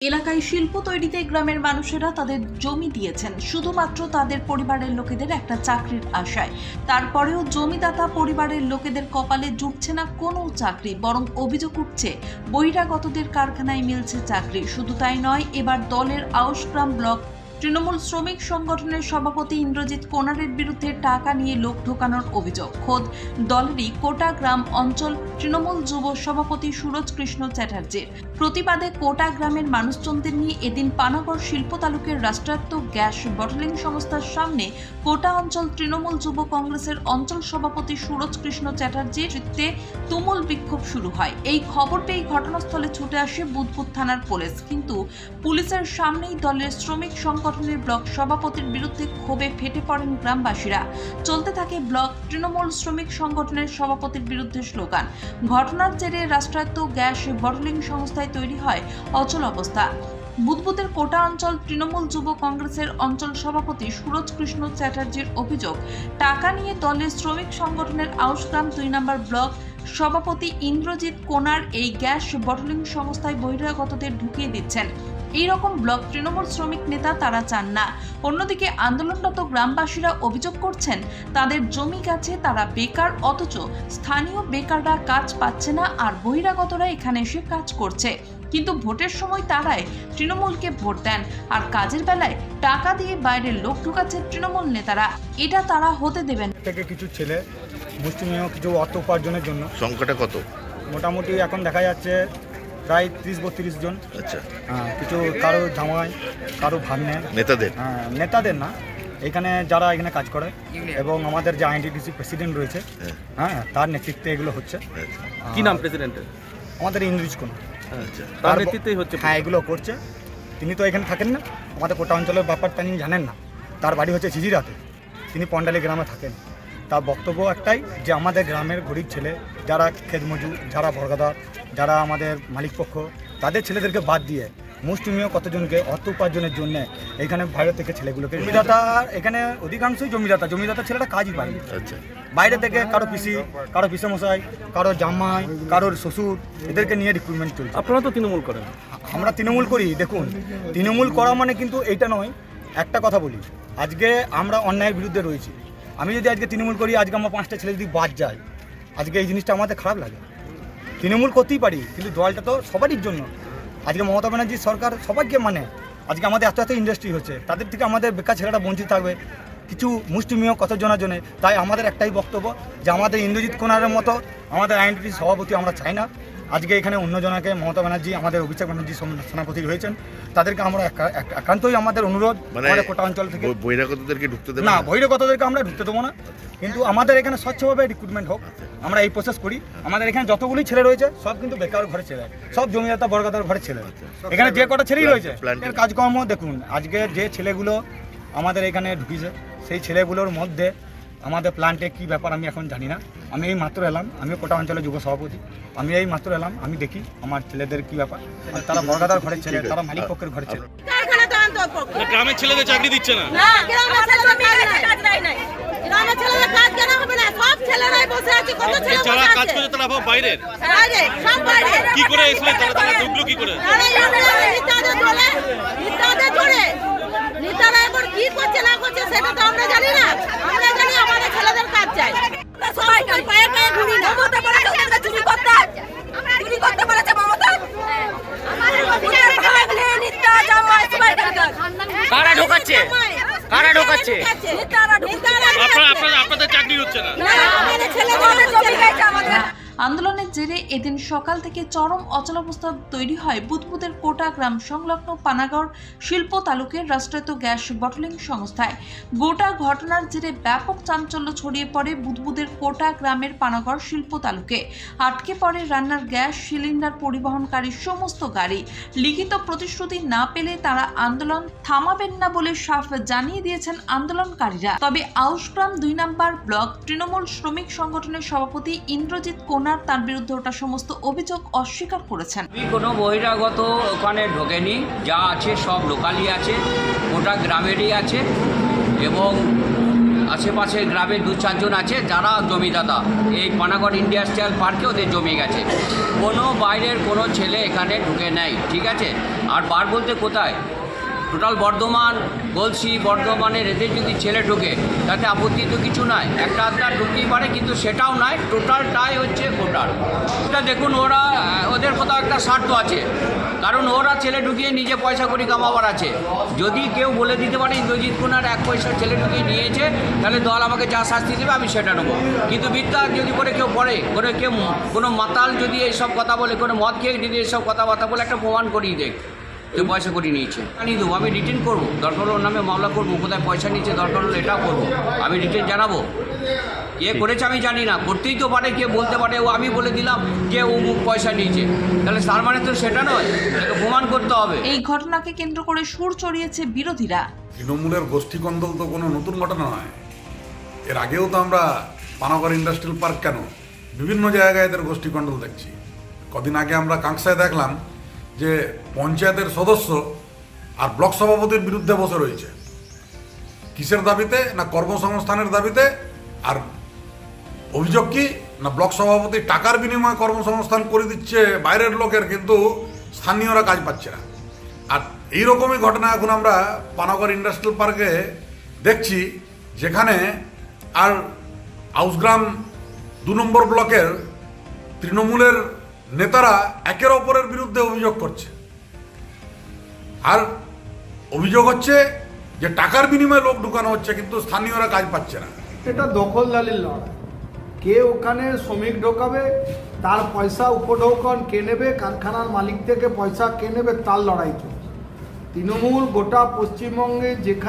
এলাকায় শিল্প তৈরিতে গ্রামের মানুষেরা তাদের জমি দিয়েছেন। শুধুমাত্র তাদের পরিবারের লোকেদের একটা চাকরির আশায়। তারপরেও জমিদাতা পরিবারের লোকেদের কপালে জুটছে না কোনো চাকরি, বরং অভিযোগ উঠছে, বহিরাগতদের কারখানায় মিলছে চাকরি। শুধু তাই নয়, এবার দলের আউশগ্রাম ব্লক তৃণমূল শ্রমিক সংগঠনের সভাপতি ইন্দ্রজিৎ কোনারের বিরুদ্ধে টাকা নিয়ে লোক ঢোকানোর অভিযোগ। খোদ দলেরই কোটা গ্রাম অঞ্চল তৃণমূল যুব সভাপতি সুরজ কৃষ্ণ চ্যাটার্জির। প্রতিবাদে কোটা গ্রামের মানুষজনদের নিয়ে এদিন পানাগড় শিল্প তালুকের রাষ্ট্রায়ত্ত গ্যাস বটলিং সংস্থার সামনে কোটা অঞ্চল তৃণমূল যুব কংগ্রেসের অঞ্চল সভাপতি সুরজ কৃষ্ণ চ্যাটার্জির নেতৃত্বে তুমুল বিক্ষোভ শুরু হয়। এই খবর পেয়ে ঘটনাস্থলে ছুটে আসে বুধপুর থানার পুলিশ। কিন্তু পুলিশের সামনেই দলের শ্রমিক সংগঠনের ব্লক সভাপতির বিরুদ্ধে ক্ষোভে ফেটে পড়েন গ্রামবাসীরা। চলতে থাকে ব্লক তৃণমূল শ্রমিক সংগঠনের সভাপতির বিরুদ্ধে স্লোগান। ঘটনার জেরে রাষ্ট্রায়ত্ত গ্যাস বটলিং সংস্থায় তৈরি হয় অচল অবস্থা। বুদবুদের কোটা অঞ্চল তৃণমূল যুব কংগ্রেসের অঞ্চল সভাপতি সুরজ কৃষ্ণ চ্যাটার্জির অভিযোগ, টাকা নিয়ে দলের শ্রমিক সংগঠনের আউসগ্রাম দুই নম্বর ব্লক সভাপতি ইন্দ্রজিৎ কোনার এই গ্যাস বটলিং সংস্থায় বহিরাগতদের ঢুকিয়ে দিচ্ছেন। এই রকম ব্লক তৃণমূল শ্রমিক নেতা তারা চান না। অন্যদিকে আন্দোলনরত গ্রামবাসীরা অভিযোগ করছেন তাদের জমি গাছে তারা বেকার অথচ স্থানীয় বেকাররা কাজ পাচ্ছে না আর বহিরাগতরা এখানে এসে কাজ করছে। কিন্তু ভোটের সময় তারাই তৃণমূলকে ভোট দেন আর কাজের বেলায় টাকা দিয়ে বাইরের লোক ঢুকাচ্ছে তৃণমূল নেতারা। এটা তারা হতে দেবেন। থেকে কিছু ছেলে মুষ্টিমেয় কিছু অর্থ উপার্জনের জন্য। সংখ্যাটা কত? মোটামুটি এখন দেখা যাচ্ছে প্রায় ত্রিশ বত্রিশ জন। আচ্ছা। হ্যাঁ, কিছু কারও জামাই কারও ভাগ্নে। নেতাদের? হ্যাঁ, নেতাদের না। এখানে যারা এখানে কাজ করে এবং আমাদের যে আইনটিডিসি প্রেসিডেন্ট রয়েছে হ্যাঁ, হ্যাঁ তার নেতৃত্বে এগুলো হচ্ছে। আচ্ছা, কি নাম প্রেসিডেন্টের? আমাদের ইংলিশ কোন আচ্ছা। তার নেতৃত্বেই হচ্ছে হ্যাঁ এগুলো করছে। তিনি তো এখানে থাকেন না। আমাদের কোটা অঞ্চলের ব্যাপারটা তিনি জানেন না। তার বাড়ি হচ্ছে চিজিরাতে তিনি পন্ডালি গ্রামে থাকেন। তার বক্তব্য একটাই যে আমাদের গ্রামের গরিব ছেলে যারা খেতমজুর যারা বর্গাদার যারা আমাদের মালিকপক্ষ তাদের ছেলেদেরকে বাদ দিয়ে মুষ্টিমীয় কতজনকে অর্থ উপার্জনের জন্য এখানে বাইরে থেকে ছেলেগুলোকে জমিদাতা এখানে অধিকাংশই জমিদাতা। জমিদাতা ছেলেটা কাজই পায় আচ্ছা। বাইরে থেকে কারও পিসি কারও পিসে মশাই কারও জামাই কারোর শ্বশুর এদেরকে নিয়ে রিক্রুটমেন্ট চলছে। আপনারা তো তৃণমূল করেন। আমরা তৃণমূল করি দেখুন তৃণমূল করা মানে কিন্তু এইটা নয় একটা কথা বলি। আজকে আমরা অন্যায়ের বিরুদ্ধে রয়েছি। আমি যদি আজকে তৃণমূল করি আজকে আমার পাঁচটা ছেলে যদি বাদ যায় আজকে এই জিনিসটা আমাদের খারাপ লাগে। তৃণমূল করতেই পারি, কিন্তু দলটা তো সবারই জন্য। আজকে মমতা ব্যানার্জির সরকার সবাইকে মানে আজকে আমাদের এত এত ইন্ডাস্ট্রি হচ্ছে, তাদের থেকে আমাদের বেকার ছেলেরা বঞ্চিত থাকবে, কিছু মুষ্টিমীয় কতজনের জন্য। তাই আমাদের একটাই বক্তব্য যে, আমাদের ইন্দ্রজিৎ কোনারের মতো আমাদের আইনটির সভাপতি আমরা চাই না। আজকে এখানে অন্যজনাকে মমতা ব্যানার্জি আমাদের অভিষেক ব্যানার্জি সেনাপতি হয়েছেন তাদেরকে আমরা একা- একা- একান্তই আমাদের অনুরোধ মানে আমাদের কোটা অঞ্চল থেকে। বহিরাগতদেরকে ঢুকতে দেবে না বহিরাগতদেরকে আমরা ঢুকতে দেবো না। কিন্তু আমাদের এখানে স্বচ্ছভাবে রিক্রুটমেন্ট হোক আমরা এই প্রসেস করি। আমাদের এখানে যতগুলি ছেলে রয়েছে সব কিন্তু বেকার ঘরে ছেলে। সব জমিদাতা বর্গাদার ঘরে ছেলে। এখানে যে কটা ছেলেই রয়েছে এর কাজকর্ম দেখুন আজকে যে ছেলেগুলো আমাদের এখানে ঢুকিয়েছে সেই ছেলেগুলোর মধ্যে আমাদের প্ল্যান্টে কি ব্যাপার আমি এখন জানি না আমি এই মাত্র এলাম আমি কোটা অঞ্চলের যুব সভাপতি আমি এই মাত্র এলাম আমি দেখি আমার ছেলেদের কি ব্যাপার আর তারা বর্গাদার ঘরের ছেলে তারা মালিক পক্ষের ঘরের ছেলে গ্রামের ছেলেদের চাকরি দিচ্ছে না না গ্রামের ছেলেরা কাজ নাই নাই গ্রামের ছেলেরা কাজ কেন হবে না সব ছেলেরাই বসে আছে কত ছেলে যারা কাজ করছে তারা ভাব বাইরের বাইরে সব কি করে এসলে তারা তারা ঢুকলো কি করে নেতাদের জোরে নেতারা এবার কি করছে না করছে সেটা তো আমরা জানি না আমরা জানি আমাদের ছেলেদের কাজ চাই সবাই পায়ে পায়ে ঘুরি না মমতা বলেছে ওদেরকে চুরি করতে চুরি করতে বলেছে মমতা আমাদের ভাগলে নিত্যা জামাই সবাই কারা ঢোকাচ্ছে কারা ঢোকাচ্ছে? আপনাদের চাকরি হচ্ছে না। আন্দোলনের জেরে এদিন সকাল থেকে চরম অচলাবস্থা তৈরি হয় বুদবুদের কোটা গ্রাম সংলগ্ন পানাগড় শিল্প তালুকের রাষ্ট্রায়ত্ত গ্যাস বটলিং সংস্থায়। গোটা ঘটনার জেরে ব্যাপক চাঞ্চল্য ছড়িয়ে পড়ে বুদবুদের কোটা গ্রামের পানাগড় শিল্প তালুকে। আটকে পড়ে রান্নার গ্যাস, সিলিন্ডার পরিবহনকারী সমস্ত গাড়ি। লিখিত প্রতিশ্রুতি না পেলে তারা আন্দোলন থামাবেন না বলে সাফ জানিয়ে দিয়েছেন আন্দোলনকারীরা। তবে আউসগ্রাম দুই নাম্বার ব্লক তৃণমূল শ্রমিক সংগঠনের সভাপতি ইন্দ্রজিৎ কোনার তার বিরুদ্ধে ওটা সমস্ত অভিযোগ অস্বীকার করেছেন। আমি কোনো বহিরাগত ওখানে ঢোকেনি, যা আছে সব লোকালই আছে, গোটা গ্রামেরই আছে, এবং আশেপাশে গ্রামে দু চারজন আছে, যারা জমিদাতা। এই পানাগড় ইন্ডাস্ট্রিয়াল পার্কে ওদের জমি গেছে। কোনো বাইরের কোনো ছেলে এখানে ঢুকে নেয় ঠিক আছে? আর বার বলতে কোথায়? টোটাল বর্ধমান বলছি, বর্ধমানের এদের যদি ছেলে ঢোকে, তাতে আপত্তি তো কিছু নাই। একটা আধটা ঢুকতেই পারে, কিন্তু সেটাও নয় টোটালটাই হচ্ছে ভোটার। এটা দেখুন, ওরা, ওদের কোথাও একটা স্বার্থ আছে। কারণ ওরা ছেলে ঢুকিয়ে নিজে পয়সা করি কামাবার আছে। যদি কেউ বলে দিতে পারে, ইন্দ্রজিৎ কুনার এক পয়সা ছেলে ঢুকিয়ে নিয়েছে, তাহলে দল আমাকে যা শাস্তি দেবে, আমি সেটা নেব। কিন্তু মিথ্যা যদি করে কেউ পড়ে, করে কেউ, কোনো মাতাল যদি এইসব কথা বলে, কোনো মদ খেয়ে যদি এইসব কথাবার্তা বলে, একটা প্রমাণ করিয়ে দেখ। কেউ পয়সা করে নিয়েছে। জানিয়ে দেবো আমি রিটার্ন করব। দরকার হলে ওর নামে মামলা করব কোথায় পয়সা নিচ্ছে দরকার হলে এটাও করব। আমি রিটার্ন জানাব। কে করেছে আমি জানি না করতেই তো পারে কে বলতে পারে ও আমি বলে দিলাম যে ও মুখ পয়সা নিয়েছে। তাহলে তার মানে তো সেটা নয় প্রমাণ করতে হবে। এই ঘটনাকে কেন্দ্র করে সুর চড়িয়েছে বিরোধীরা। তৃণমূলের গোষ্ঠীকন্দল তো কোনো নতুন ঘটনা নয়। এর আগেও তো আমরা পানাগড় ইন্ডাস্ট্রিয়াল পার্ক কেন? বিভিন্ন জায়গায় এদের গোষ্ঠীকন্দল দেখছি। কদিন আগে আমরা কাংসায় দেখলাম যে পঞ্চায়েতের সদস্য আর ব্লক সভাপতির বিরুদ্ধে বসে রয়েছে। কিসের দাবিতে না কর্মসংস্থানের দাবিতে? আর অভিযোগ কি? না ব্লক সভাপতি টাকার বিনিময়ে কর্মসংস্থান করে দিচ্ছে বাইরের লোকের, কিন্তু স্থানীয়রা কাজ পাচ্ছে না। আর এইরকমই ঘটনা এখন আমরা পানাগড় ইন্ডাস্ট্রিয়াল পার্কে দেখছি, যেখানে আর আউসগ্রাম দু নম্বর ব্লকের তৃণমূলের নেতারা একের অপরের বিরুদ্ধে অভিযোগ করছে। আর অভিযোগ হচ্ছে যে টাকার বিনিময়ে লোক ঢুকানো হচ্ছে, কিন্তু স্থানীয়রা কাজ পাচ্ছে না। এটা দখলদারির লড়াই। কে ওখানে শ্রমিক ঢোকাবে, তার পয়সা উপঢৌকন কে নেবে, কারখানার মালিক থেকে পয়সা কে নেবে, তার লড়াই চলছে। তৃণমূল গোটা পশ্চিমবঙ্গে যেখানে